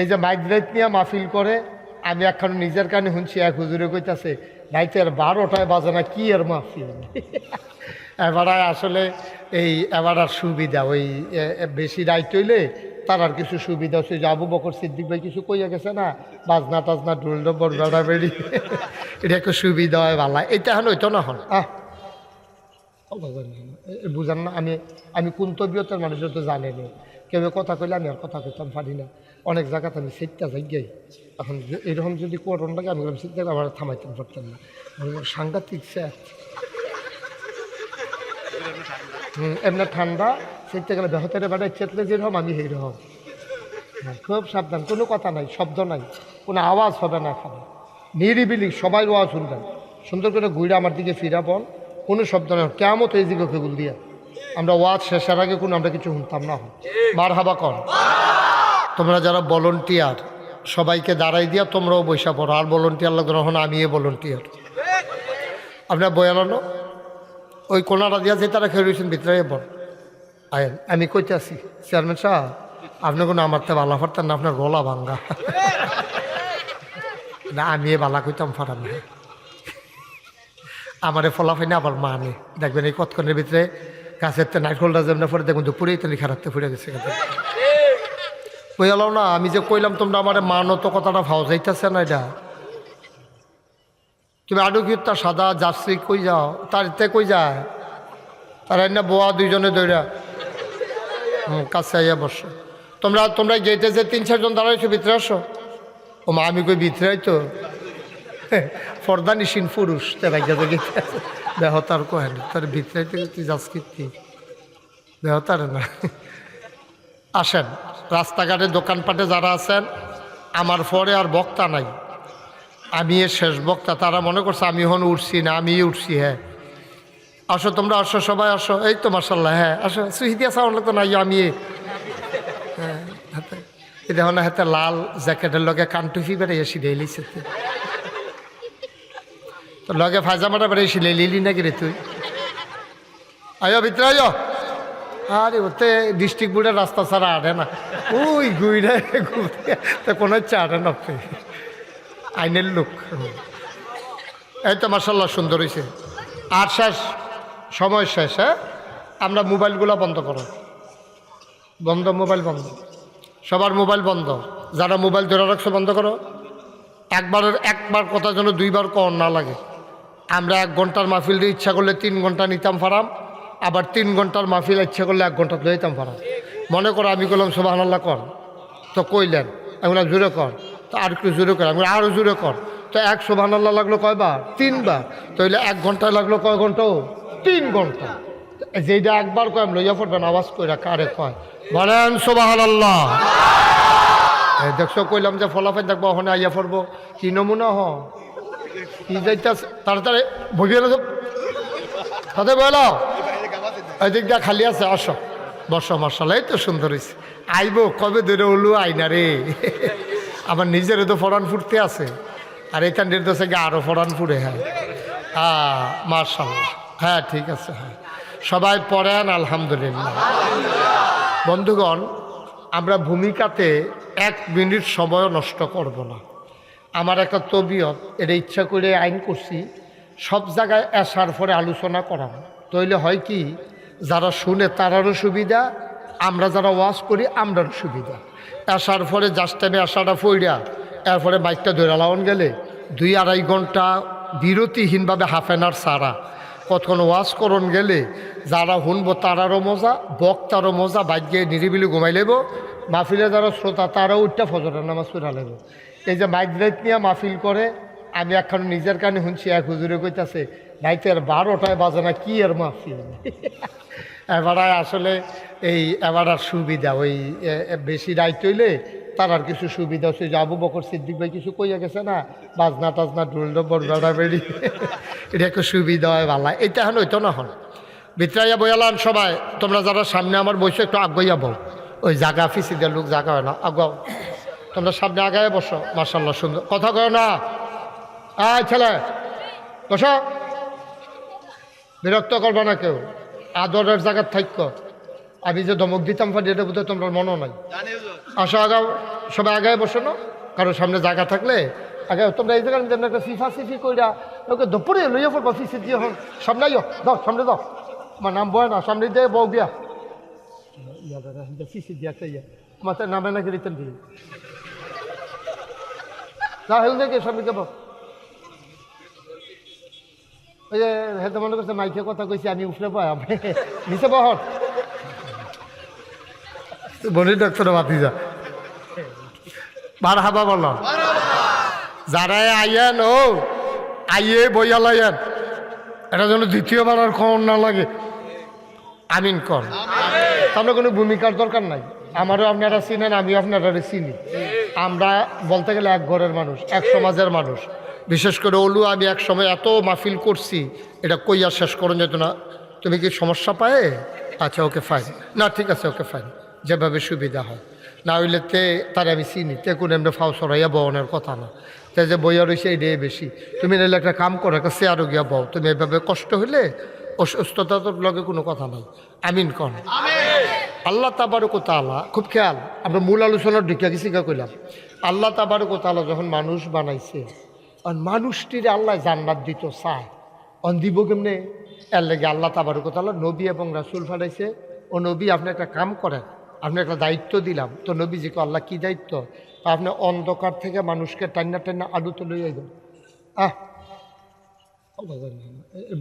এই যে মাইক রাইত নিয়ে মাহফিল করে, আমি এখন নিজের কানে শুনছি, এক হুজুরে কইতাছে রাইতের বারোটায় বাজে না, কি এর মাহফিল? এবার আসলে এই, এবার আর সুবিধা, ওই বেশি রাইট হইলে তার আর কিছু সুবিধা হচ্ছে যে আবু বকর সিদ্দিক ভাই কিছু কইয়া গেছে না, বাজনা টাজনা ডবর বেড়া বেড়ি এটা একটু সুবিধা হয় ভালো এটা হন ওইটা না হন আহ। বুঝান না, আমি আমি কোন তবিয়তের মানুষের তো জানেনি কেউ কথা কইলে আমি আর কথা কইতাম পারি না অনেক জায়গাতে আমি সিটটা গাই এখন এরকম যদি করোন লাগে আমি বললাম সিটটা আমার থামাইতে পারতাম না। সাংঘাতিক স্যার। এমনি ঠান্ডা সিটতে গেলে বেহতের বেড়ায় চেতলে যেরকম আমি সেইরকম। হ্যাঁ, খুব সাবধান কোনো কথা নাই শব্দ নাই কোনো আওয়াজ হবে না এখানে। নিরিবিলি সবাই আওয়াজ শুনবেন। সুন্দর করে ঘুরে আমার দিকে ফিরা ফিরাবন কোনো শব্দ নাই কেমন এই দিকে কেবল দিয়ে। আমরা ওয়াজ শেষের আগে কোনো আমরা কিছু শুনতাম না। মার হাবা কর। তোমরা যারা ভলন্টিয়ার সবাইকে দাঁড়াই দিয়া তোমরাও বৈশা পড়ো। আর ভলন্টিয়ার লাগবে না আমি এ ভলন্টিয়ার আপনার বয়ালানো ওই কোনাটা দিয়া যে তারা খেয়ে রয়েছেন, ভিতরে বল আয়েন, আমি কইতে আছি চেয়ারম্যান সাহেব, আপনি কোনো আমার তো বালা ফারতেন না, আপনার গলা ভাঙ্গা। না আমি এ বালা কইতাম ফারাম আমারে ফলাফাই না, আবার মানে দেখবেন এই কতক্ষণের ভিতরে তো নাইট হোল্ডার যেমন পরে দেখবেন দুপুরেই তো খারাপতে ফুটে গেছে কইলাও না, আমি যে কইলাম তোমরা আমার মানো, তো কথাটা ভাও যাইতেছে না এটা। তুমি আডু কি তার সাদা জার্সি কই যাও? তার তে কই যায়? তার না বোয়া দুইজনে দৌড়া কাছে আইয়া বসো। তোমরা তোমরা গেটে যে তিন চারজন দাঁড়াইছো, ভিতরে আসো। ও মা, আমি কই ভিতরে তো ফর্দা নিশিন পুরুষ তারা গেছে গেটে আছে। দেহ তার কহেন, তার ভিতরে তুই যাস কীর্তি দেহ না। আসেন, রাস্তাঘাটে দোকানপাটে যারা আছেন, আমার পরে আর বক্তা নাই। আমি এর শেষ বক্তা, তারা মনে করছে আমি হন উঠছি না আমি উঠছি হ্যাঁ। আসো, তোমরা আসো, সবাই আসো। এই তো মার্শাল্লাহ হ্যাঁ আসো। সুহিদিয়া সাউন্ড তো নাই, আমি। হ্যাঁ হাতে দেখো না, হাতে লাল জ্যাকেটের লগে কানটুফি বেড়ে এসি রেলিছে তো লগে ফাজামাটা বেড়ে লিলি নাকি রে তুই? আয়ো ভিতরে আয়ো। আরে ওতে ডিস্ট্রিক্ট বোর্ডের রাস্তা ছাড়া আটে না। ওই গুইরে ঘুরতে। তো কোনো ইচ্ছা আটে না। আইনের লোক। এই তো মার্শাল্লাহ সুন্দর হয়েছে আর শেষ, সময় শেষ হ্যাঁ? আমরা মোবাইলগুলো বন্ধ করো। বন্ধ, মোবাইল বন্ধ। সবার মোবাইল বন্ধ। যারা মোবাইল ধরে রাখছো বন্ধ করো। একবারের, একবার কথা যেন দুইবার কর না লাগে। আমরা এক ঘণ্টার মাহফিল দিয়ে ইচ্ছা করলে তিন ঘণ্টা নিতাম ফারাম, আবার তিন ঘণ্টার মাহফিল ইচ্ছা করলে এক ঘণ্টা লইতাম ফারাম। মনে করো আমি করলাম সোবাহ আল্লাহ কর। তো কইলেন এগুলো জোরে কর। তো আর একটু জোরে কর আমি আরও জোরে কর। তো এক সোবাহ আল্লাহ লাগল কয়বার? তিনবার। তাইলে এক ঘন্টায় লাগল কয় ঘন্টাও তিন ঘণ্টা। যেটা একবার কয়, আমি লইয়া পড়বেন, আওয়াজ কইরা কারে কয়? বলেন সোবাহ আল্লাহ দেখছ, কইলাম যে ফলাফল দেখব, ওখানে আইয়া পড়ব। কি নমুনা হ? তাড়াতাড়ি বলো। খালি আছে তো সুন্দর হয়েছে আইবো, কবে ধরে হলু আইনা রে? আমার নিজের তো ফরান ফুটতে আছে। আর এখানটির তো সে আরও ফরান ফুটে হ্যাঁ। হ্যাঁ মার্শাল্লাহ হ্যাঁ ঠিক আছে হ্যাঁ। সবাই পড়েন, আলহামদুলিল্লাহ। বন্ধুগণ, আমরা ভূমিকাতে এক মিনিট সময়ও নষ্ট করব না। আমার একটা তবিয়ত, এটা ইচ্ছা করে আইন করছি, সব জায়গায় আসার পরে আলোচনা করা তইলে হয় কি, যারা শুনে তারারও সুবিধা, আমরা যারা ওয়াশ করি, আমরারও সুবিধা। আসার পরে জাস্ট টাইমে আসাটা ফইরা এরপরে বাইকটা ধরে লাউন গেলে দুই আড়াই ঘণ্টা বিরতিহীনভাবে হাফ অ্যান আওয়ার সারা কতক্ষণ ওয়াশ করণ গেলে যারা শুনব তারারও মজা, বক্তারও মজা, বাইক গিয়ে নিরিবিলি ঘুমাই লেব মাহফিলে যারা শ্রোতা, তারাও উঠটা ফজরের নামাজ পড়া লেব এই যে মাইক রাইত নিয়ে মাহফিল করে, আমি এখন নিজের কানে শুনছি, এক হুজুরে কইতাছে রাইতের বারোটায় বাজে না, কি এর মাহফিল? এবার আসলে এই, এবার আর সুবিধা, ওই বেশি রাইত হইলে তার আর কিছু সুবিধা হচ্ছে, যে আবু বকর সিদ্দিক ভাই কিছু কইয়া গেছে না, বাজনা টাজনা ঢুল ডবর বেড়া বেড়ি, এটা একটু সুবিধা হয় ভালো এটা হন ওইতো না হন। ভিতরাইয়া বইয়ালান সবাই, তোমরা যারা সামনে আমার বসে একটু আগাইয়া বউ ওই জাগা, ফিসিদের লোক জাগা হয় না, আগাও। তোমরা সামনে আগায় বসো। মার্শাল্লাহ সুন্দর। কথা কয় না? আয় ছেলে বসো। বিরক্ত করবে না কেউ। আদরের জায়গার থাক্য আমি যে ধমক দিতাম পারি এটা বোধহয় তোমরা মনে নাই। আসো আগাও। সবাই আগায় বসো না। কারও সামনে জায়গা থাকলে আগে তোমরা এই জায়গায় একটা সিফা সিফি কইরা ওকে দুপুরে লইয়া পড়ব ফিসে দিয়ে হন সামনে আইও। দাও সামনে দাও আমার নাম বয় না সামনে দিয়ে বউ গিয়া। ফিসে দিয়া ইয়া। মাথায় নামে না গেলে দিয়ে যা হেল দেখে সামনে যাব ওই যে হেতে মনে করছে মাইকে কথা কইছি আমি উঠলে পাই নিচে বহর বলি ডাক্তার মাতি যা। বার হাবা বলো। যারা আইয়েন ও আইয়ে বইয়া লাইয়েন এটা যেন দ্বিতীয়বার আর খবর না লাগে আমিন। কর তাহলে কোনো ভূমিকার দরকার নাই। আমারও আপনারা চিনেন, আমিও আপনারা চিনি। আমরা বলতে গেলে এক ঘরের মানুষ, এক সমাজের মানুষ। বিশেষ করে ওলু, আমি এক সময় এত মাহফিল করছি, এটা কইয়া শেষ করুন যেত না। তুমি কি সমস্যা পায়? আচ্ছা ওকে ফাইন না, ঠিক আছে, ওকে ফাইন যেভাবে সুবিধা হয়। না হইলে তে, তার আমি চিনি। তে কোনো এমনি ফাও সরাইয়া বওনের কথা না। তে যে বইয়া রয়েছে এটাই বেশি। তুমি নাহলে একটা কাম করো, একটা চেয়ারও গিয়া বও। তুমি এভাবে কষ্ট হইলে, অসুস্থতার লগে কোনো কথা নাই। আমিন কন। আল্লাহ তাবারক তালা খুব খেয়াল, আমরা মূল আলোচনার ঢুকিয়া কি শিখা কইলাম। আল্লাহ তাবারক তালা যখন মানুষ বানাইছে আর মানুষটির আল্লাহ জান্নাত দিত, চায়। অন দিব কেমনে? এর লেগে আল্লাহ তাবারক তালা নবী এবং রাসুল ফাটাইছে, ও নবী আপনি একটা কাম করেন, আপনি একটা দায়িত্ব দিলাম, তো নবী নবীজিকে আল্লাহ কি দায়িত্ব? আপনি অন্ধকার থেকে মানুষকে টান্না টান্না আলুতে লইয়া দেন আহ!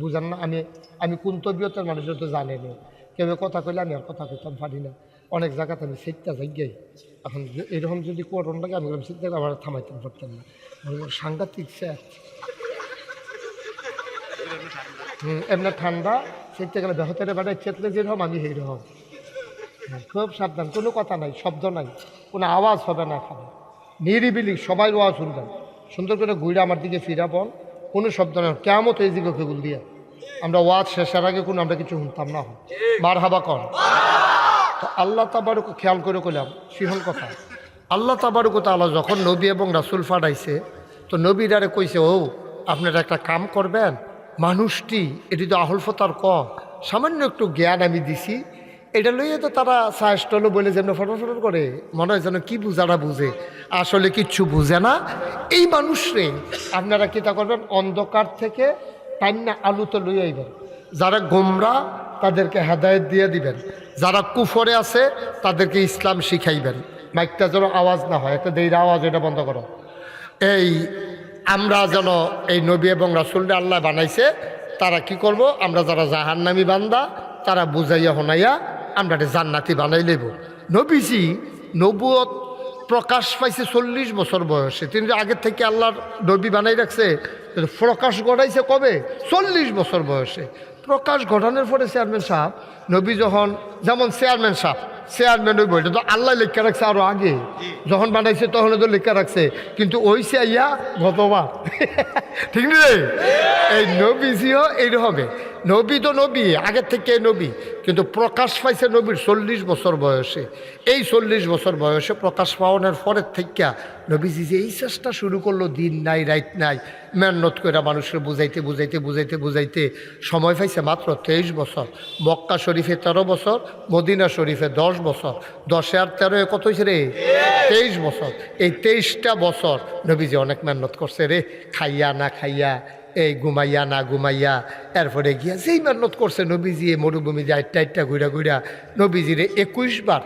বুঝান না, আমি আমি কোন তবিয়তের মানুষের তো জানে না কেউ কথা কইলে আমি আর কথা কইতাম পারি না অনেক জায়গাতে আমি সেটটা যাই এখন এরকম যদি করোন লাগে আমি বললাম সেটটা আমার থামাইতে পারতাম না। সাংঘাতিক স্যার। হুম এমনি ঠান্ডা সেটতে গেলে বেহতের বেড়ায় চেতলে যেরকম আমি সেই রকম হ্যাঁ, খুব সাবধান কোনো কথা নাই শব্দ নাই কোনো আওয়াজ হবে না এখানে। নিরিবিলি সবাই আওয়াজ শুনবেন। সুন্দর করে ঘুরে আমার দিকে ফিরাবন কোনো শব্দ নাই। কেমন এই দিকে কেবল দিয়ে। আমরা ওয়াজ শেষের আগে কোনো আমরা কিছু শুনতাম না। মার হাবা কর তো আল্লাহ তাবারুক খেয়াল করে কইলাম, সিহল কথা। আল্লাহ তাবারুক তাআলা যখন নবী এবং রাসুল ফাটাইছে তো নবীরারে কইছে, ও, আপনারা একটা কাম করবেন, মানুষটি, এটি তো আহলফতার ক, সামান্য একটু জ্ঞান আমি দিছি, এটা লইয়ে তো তারা সাহসটলো বলে যেন ফটো করে, মনে হয় যেন কি বুঝারা বুঝে। আসলে কিচ্ছু বুঝে না। এই মানুষরে আপনারা কী কিতা করবেন? অন্ধকার থেকে টান্না আলুতে লইয়ে আইবেন। যারা গোমরা, তাদেরকে হেদায়েত দিয়ে দিবেন। যারা কুফরে আছে, তাদেরকে ইসলাম শিখাইবেন। মাইকটা যেন আওয়াজ না হয়, একটা দেরির আওয়াজ, এটা বন্ধ করো। এই আমরা যেন এই নবী এবং রাসুলটা আল্লাহ বানাইছে, তারা কি করব? আমরা যারা জাহান্নামি বান্দা, তারা বুঝাইয়া হনাইয়া আমরা এটা জান্নাতি বানাই লেব নবীজি নবুয়ত প্রকাশ পাইছে চল্লিশ বছর বয়সে। তিনি আগের থেকে আল্লাহর নবী বানাই রাখছে প্রকাশ ঘটাইছে কবে? চল্লিশ বছর বয়সে। প্রকাশ ঘটানোর পরে চেয়ারম্যান সাহেব নবী যখন যেমন চেয়ারম্যান সাহেব চেয়ারম্যান ওই বইটা তো আল্লাহ লেখা রাখছে আরও আগে। যখন বানাইছে তখন তো লেখা রাখছে। কিন্তু ওই চাইয়া গতবার। ঠিক নেই এই নবীজিও এইরকমে নবী তো নবী আগের থেকে নবী, কিন্তু প্রকাশ পাইছে নবীর চল্লিশ বছর বয়সে। এই চল্লিশ বছর বয়সে প্রকাশ পাওয়ানোর পরের থেকে নবীজি যে এই চেষ্টা শুরু করল, দিন নাই রাইত নাই, মেহনত করে মানুষকে বুঝাইতে বুঝাইতে বুঝাইতে বুঝাইতে সময় পাইছে মাত্র তেইশ বছর। মক্কা শরীফে তেরো বছর, মদিনা শরীফে দশ বছর। দশে আর তেরো কত হয়েছে রে? তেইশ বছর। এই তেইশটা বছর নবীজি অনেক মেহনত করছে রে, খাইয়া না খাইয়া। এই ঘুমাইয়া না ঘুমাইয়া, এরপরে গিয়া যেই মেহনত করছে নবীজি মরুভূমি যায় টাইটটা ঘুরা ঘুরা নবীজিরে একুশ বার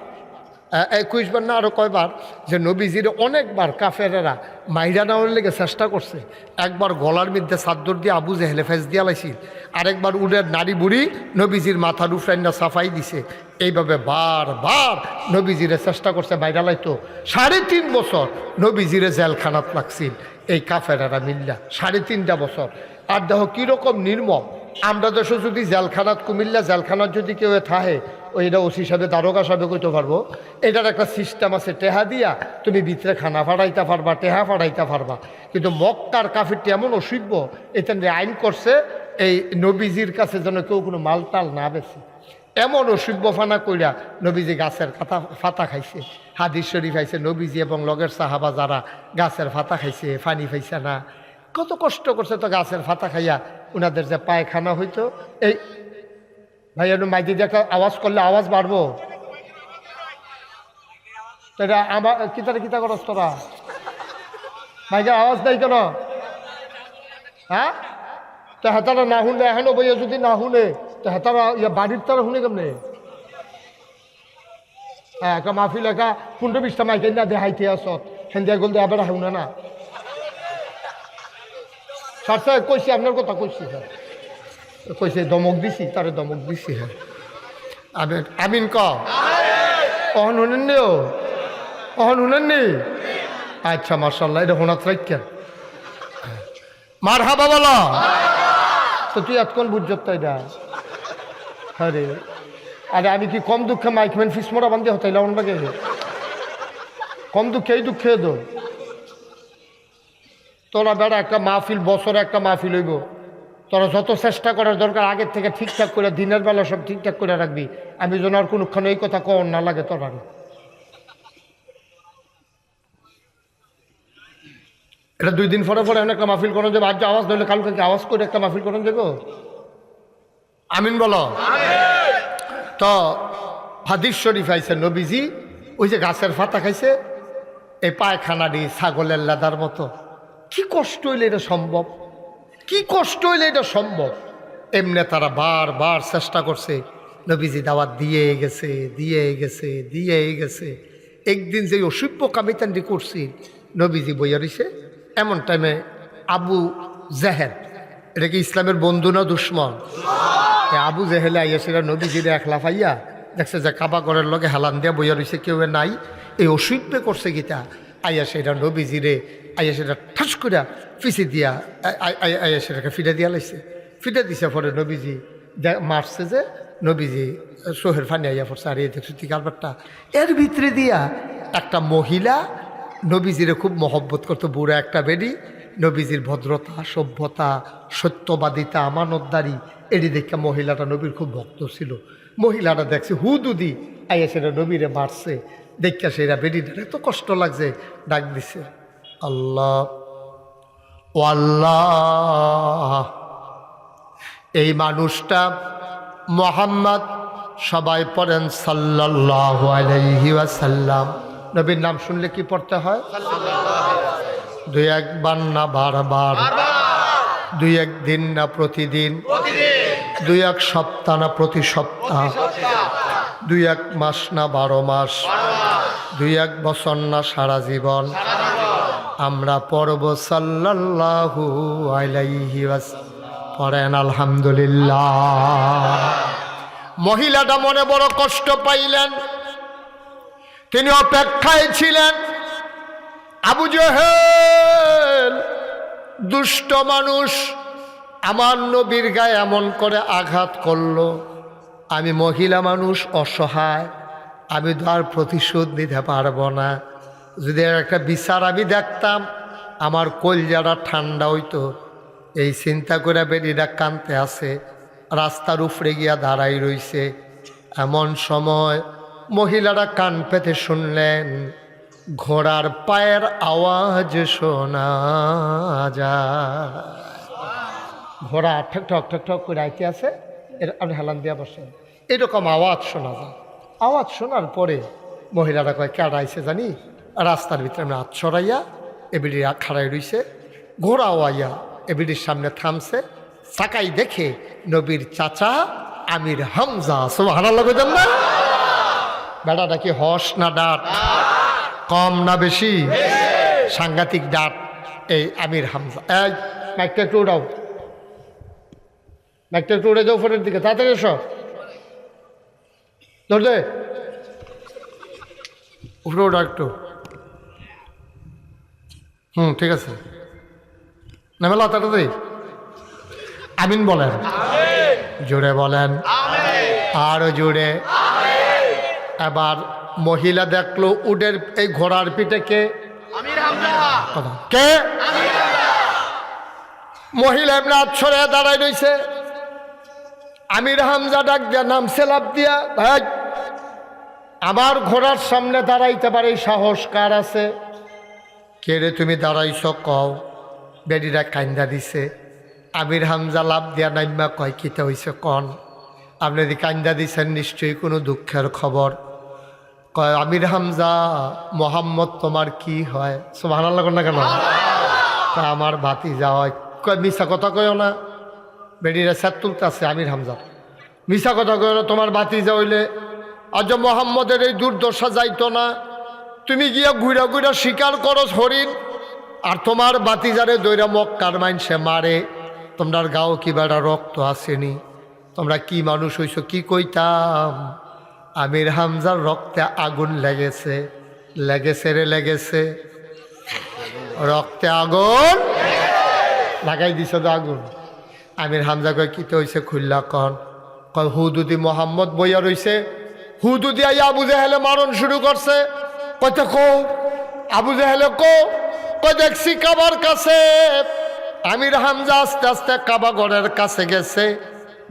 না আরও কয়বার যে নবীজির অনেকবার কাফেরেরা মাইরা নেওয়ার লেগে চেষ্টা করছে। একবার গলার মধ্যে চাদ্দর দিয়ে আবু জেহেলে ফেস দিয়া লাইছিল, আরেকবার উডের নারী বুড়ি নবীজির মাথার উফরাইনা সাফাই দিছে। এইভাবে বারবার নবীজিরে চেষ্টা করছে, বাইরা লাইতো সাড়ে তিন বছর নবীজিরে জেলখানাত লাগছিল এই কাফেরারা মিল্লা, সাড়ে তিনটা বছর। আর দেখো কীরকম নির্মম, আমরা দেশে যদি জেলখানাত কুমিল্লা, জেলখানাত যদি কেউ থাহে ওই এটা ওসি সাহেবে, দারোগা সাহেবে কইতে পারব, এটার একটা সিস্টেম আছে, টেহা দিয়া তুমি ভিতরে খানা ফাড়াইতে পারবা, টেহা ফাড়াইতে পারবা। কিন্তু মক্কার কাফিরটি এমন অসভ্য এখানে আইন করছে, এই নবীজির কাছে যেন কেউ কোনো মালটাল না বেছে এমন অসভ্যফানা কইরা নবীজি গাছের ফাতা ফাতা খাইছে, হাদিস শরীফ খাইছে নবীজি এবং লগের সাহাবা যারা গাছের ফাতা খাইছে ফানি খাইছে না। কত কষ্ট করছে তো গাছের ফাতা খাইয়া ওনাদের যে পায়খানা হইতো, এই ভাই একটু মাইদি একটা আওয়াজ করলে আওয়াজ বাড়বো? তো এটা আমার কিতারে কিতা করস তোরা? মাইকে আওয়াজ দেয় কেন? হ্যাঁ? তো হেতারা না শুনলে, এখনও বইয়া যদি না শুনে হেতারা ইয়া বাড়ির তারা শুনে কেমনে? হ্যাঁ একটা মাহফিল একা পনেরো বিশটা মাইকে না দেখাইতে আসত হেন্দিয়া গল দেয়া না। স্যার স্যার কইছি আপনার কথা কইছি স্যার কইছে দমক দিছি তারে দমক দিছি হ্যাঁ আমিন আমিন ক। অহন শুনেন নি ও অহন শুনেন আচ্ছা মার্শাল্লাহ এটা হোনাত রাখেন মার হাবা বলো। তো তুই এতক্ষণ বুঝছত তো এটা আরে আরে আমি কি কম দুঃখে মাইকম্যান ফিস মোড়া বান্ধে হতাই, লাউন বাগে? কম দুঃখে এই দুঃখে তো তোরা বেড়া একটা মাহফিল, বছরে একটা মাহফিল হইব। তোরা যত চেষ্টা করার দরকার, আগের থেকে ঠিকঠাক করে, দিনের বেলা সব ঠিকঠাক করে রাখবি। আমি যেন আর কোনোক্ষণ এই কথা কর না লাগে তোর। এটা দুই দিন পরে পরে একটা মাহফিল করেন যাবে। আজ আওয়াজ ধরলে কালকে আওয়াজ করে একটা মাহফিল করেন যাব? আমিন বলো। তো হাদিস শরীফ আইছে, নবীজি ওই যে গাছের ফাতা খাইছে, এই পায়খানা দি ছাগলের লাদার মতো। কি কষ্ট হইলে এটা সম্ভব? কি কষ্ট হইলে এটা সম্ভব? এমনি তারা বারবার চেষ্টা করছে, নবীজি দাওয়াত দিয়ে গেছে দিয়ে গেছে দিয়ে গেছে। একদিন যে অসভ্য কামিতান্ডি করছি, নবীজি বইয়া রইছে, এমন টাইমে আবু জাহেদ এটা কি ইসলামের বন্ধু না দুশ্মন? আবু জেহেলে আইয়া সেটা নবীজিরে একলা পাইয়া দেখছে যে কাবা ঘরের লগে হেলান দিয়া বইয়া রইছে, কেউ নাই। এই অসভ্যে করছে গীতা। আইয়া সেটা নবীজিরে আইয়া সেটা ঠাস করে ফিসি দিয়া আই- আই- আই- আইয়া সেটাকে ফিরে দিয়া লাইছে। ফিরে দিছে পরে নবীজি মারছে যে নবীজি সোহের ফানি আইয়া পড়ছে। আর এই দেখছ কারবারটা এর ভিতরে দিয়া একটা মহিলা নবীজিরে খুব মহব্বত করতো, বুড়া একটা বেডি নবীজির ভদ্রতা, সভ্যতা, সত্যবাদিতা, আমানতদারি, এটি দেখে মহিলাটা নবীর খুব ভক্ত ছিল। মহিলাটা দেখছে হুদুদি আইয়া সেটা নবীরে মারছে। দেখা সেটা বেডিটার এত কষ্ট লাগছে, ডাক দিছে, আল্লাহ, ও আল্লাহ, এই মানুষটা মোহাম্মদ সবাই পড়েন আলাইহি ওয়াসাল্লাম। নবীর নাম শুনলে কি পড়তে হয়? দুই একবার না বারবার। দুই এক দিন না প্রতিদিন। দুই এক সপ্তাহ না প্রতি সপ্তাহ। দুই এক মাস না বারো মাস। দুই এক বছর না সারা জীবন। আমরা পড়ব সাল্লাল্লাহু আলাইহি পড়েন আলহামদুলিল্লাহ। মহিলাটা মনে বড় কষ্ট পাইলেন। তিনি অপেক্ষায় ছিলেন। আবু জহেল, দুষ্ট মানুষ, আমার নবীর গায়ে এমন করে আঘাত করল। আমি মহিলা মানুষ, অসহায়। আমি তো আর প্রতিশোধ নিতে পারব না। যদি একটা বিচার আমি দেখতাম, আমার কলজাটা ঠান্ডা হইতো। এই চিন্তা করে বেরিটা কানতে আসে রাস্তার উপরে গিয়া দাঁড়াই রইছে। এমন সময় মহিলারা কান পেতে শুনলেন। ঘোড়ার পায়ের আওয়াজ শোনা যায়। ঘোড়া ঠক ঠক ঠক ঠক করে আইতে আছে, এর আপনি হেলান দিয়া বসেন এরকম আওয়াজ শোনা যায়। আওয়াজ শোনার পরে মহিলারা কয় কেডা আইছে জানি? রাস্তার ভিতরে আমি হাত সরাইয়া এবিডি খাড়াই রইছে। ঘোড়াও আইয়া এবিডির সামনে থামছে। চাকাই দেখে নবীর চাচা আমির হামজা লগে যান না বেড়াটা কি হস না ডাট কম না বেশি? সাংঘাতিক ডাট এই আমির হামজা। এই মাইকটা একটু উড়াও মাইকটা একটু উড়ে যাও ফোনের দিকে তাড়াতাড়ি এসো। ধরলে উপরে ওটা একটু। হুম ঠিক আছে। নেমেলা তাড়াতাড়ি। আমিন বলেন। জোরে বলেন। আরও জোরে। এবার মহিলা দেখল উডের এই ঘোড়ার পিঠে কে? কে? মহিলা এমনি আচ্ছরে দাঁড়াই রইছে। আমির হামজা ডাক দিয়া নাম সেলাপ দিয়া ভাই আমার ঘোড়ার সামনে দাঁড়াইতে পারে সাহস কার আছে? কে রে তুমি দাঁড়াইছ কও? বেডিরা কান্দা দিছে। আমির হামজা লাভ দিয়া নাইমা কয় কিতে হইছে কন? আপনি যদি কান্দা দিছেন নিশ্চয়ই কোনো দুঃখের খবর। কয়, আমির হামজা, মোহাম্মদ, তোমার কি হয়? সোহান আল্লাহ না কেন? কয় আমার বাতি হয়। কয় মিশা কথা কয় না। বেডিরা স্যার তুলতে আছে, আমির হামজা। মিশা কথা কয় না, তোমার বাতি যা হইলে আজ মোহাম্মদের এই দুর্দশা যাইতো না। তুমি গিয়া ঘুরা ঘুরা শিকার করো হরিণ, আর তোমার বাতিজারে দৈরা মক্কার মাইন সে মারে। তোমরার গাও কি বেড়া রক্ত আসেনি? তোমরা কি মানুষ হইছো, কি কইতাম? আমির হামজার রক্তে আগুন লেগেছে। লেগেছে রে লেগেছে। রক্তে আগুন। লাগাই দিছ তো আগুন। আমির হামজা কয় কিতে হইছে খুল্লা কন? কয়, হুদুদি মোহাম্মদ বইয়া রইছে। হুদুদি আই আবু জাহেলে মারণ শুরু করছে। কইতে কো? আবু জাহেলে, কো? কই দেখছি কাবার কাছে। আমির হামজা আস্তে আস্তে কাবা গড়ের কাছে গেছে।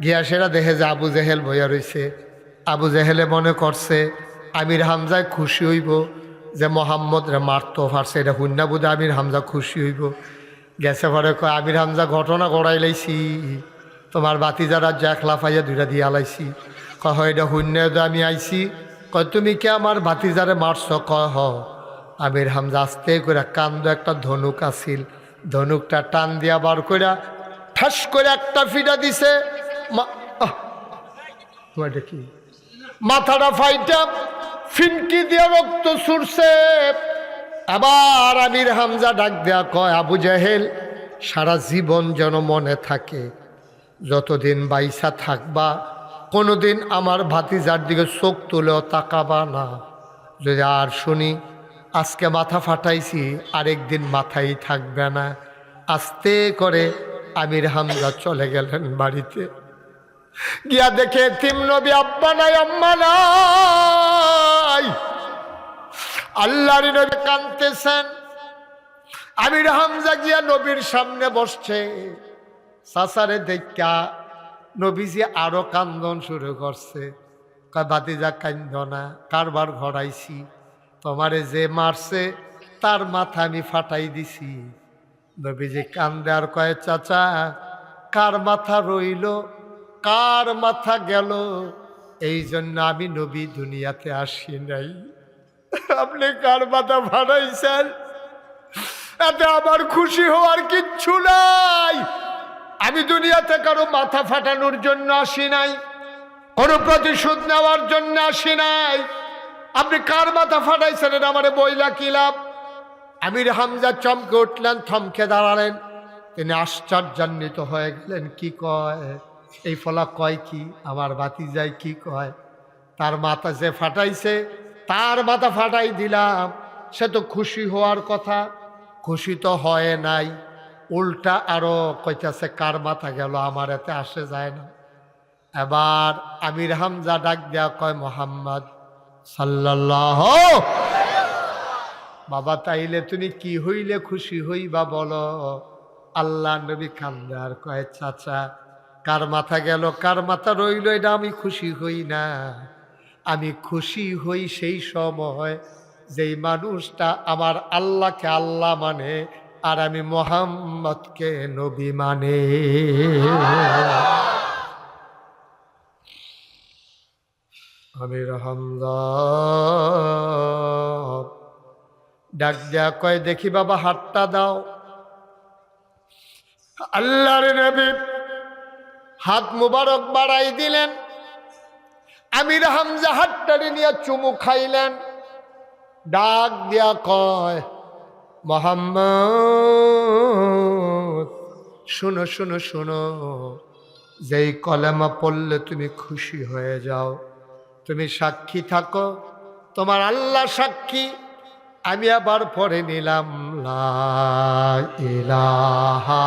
গিয়া সেরা দেখে যে আবু জেহেল বইয়া রইছে। আবু জেহেলে মনে করছে, আমির হামজায় খুশি হইব যে মোহাম্মদ রে মারতো ফারছে এটা হুন্না বুধে আমির হামজা খুশি হইব। গেছে পরে কয়, আমির হামজা ঘটনা গড়াই লাইছি, তোমার বাতি যারা জ্যাখলা ফাইয়া দুইটা দিয়া লাইছি। কয়, হয় এটা শূন্য আমি আইছি। কয়, তুমি কে আমার বাতিজারে মারছ? কয়, হ। আমির হামজা আস্তে করে কান্দ একটা ধনুক আসিল ধনুকটা টান দিয়া বার কইরা ঠাস করে একটা ফিটা দিছে। মা-! কি? মাথাটা ফাইটা, ফিনকি দিয়ে রক্ত ছুটছে আবার আমির হামজা ডাক দেয়া কয়, আবু জাহেল, সারা জীবন যেন মনে থাকে, যতদিন বাইসা থাকবা, কোনোদিন আমার ভাতিজার দিকে চোখ তুলেও তাকাবা না। যদি আর শুনি, আজকে মাথা ফাটাইছি, আরেকদিন মাথাই থাকবে না। আস্তে করে আমির হামজা চলে গেলেন বাড়িতে। গিয়া দেখে তিম নবী, আব্বা নাই, আম্মা নাই। আল্লাহর নবী কানতেছেন আমির হামজা গিয়া নবীর সামনে বসছে। সাসারে দেখা নবীজি আরও কান্দন শুরু করছে। বাতিজা কান্দ না, কারবার ঘরাইছি তোমারে যে মারছে, তার মাথা আমি ফাটাই দিছি। নবীজি কান্দে আর কয়ে, চাচা, কার মাথা রইল কার মাথা গেল? এই জন্য আমি নবী দুনিয়াতে আসি নাই। আপনি কার মাথা ফাটাইছেন? এতে আমার খুশি হওয়ার কিচ্ছু নাই। আমি দুনিয়াতে কারও মাথা ফাটানোর জন্য আসি নাই, কোনো প্রতিশোধ নেওয়ার জন্য আসি নাই। আপনি কার মাথা ফাটাইছেন আমার বইলা কি লাভ? আমির হামজা চমকে উঠলেন, থমকে দাঁড়ালেন। তিনি আশ্চর্যান্বিত হয়ে গেলেন, কি কয়? এই ফলা কয় কি? আমার বাতি যায় কি কয়? তার মাথা যে ফাটাইছে, তার মাথা ফাটাই দিলাম। সে তো খুশি হওয়ার কথা। খুশি তো হয় নাই। উল্টা আরও কইতাছে, কার মাথা গেল? আমার এতে আসে যায় না। এবার আমির হামজা ডাক দেয়া কয়, মোহাম্মদ সাল্লাল্লাহ বাবা, তাইলে তুমি কি হইলে খুশি হইবা বলো? আল্লাহ নবী কান্দার কয়, চাচা কার মাথা গেল, কার মাথা রইল, এটা আমি খুশি হই না। আমি খুশি হই সেই সময় যেই মানুষটা আমার আল্লাহকে আল্লাহ মানে আর আমি মোহাম্মদকে নবী মানে। আমি হামদা ডাক দেয়া কয়, দেখি বাবা, হাতটা দাও। আল্লাহর নবী হাত মুবারক বাড়াই দিলেন। আমির হামজা হাতটারে নিয়ে চুমু খাইলেন। ডাক দিয়া কয়, মোহাম্মদ, শুনো শুনো শুনো। যেই কলেমা পড়লে তুমি খুশি হয়ে যাও। তুমি সাক্ষী থাকো, তোমার আল্লাহ সাক্ষী। আমি আবার পরে নিলাম, লা ইলাহা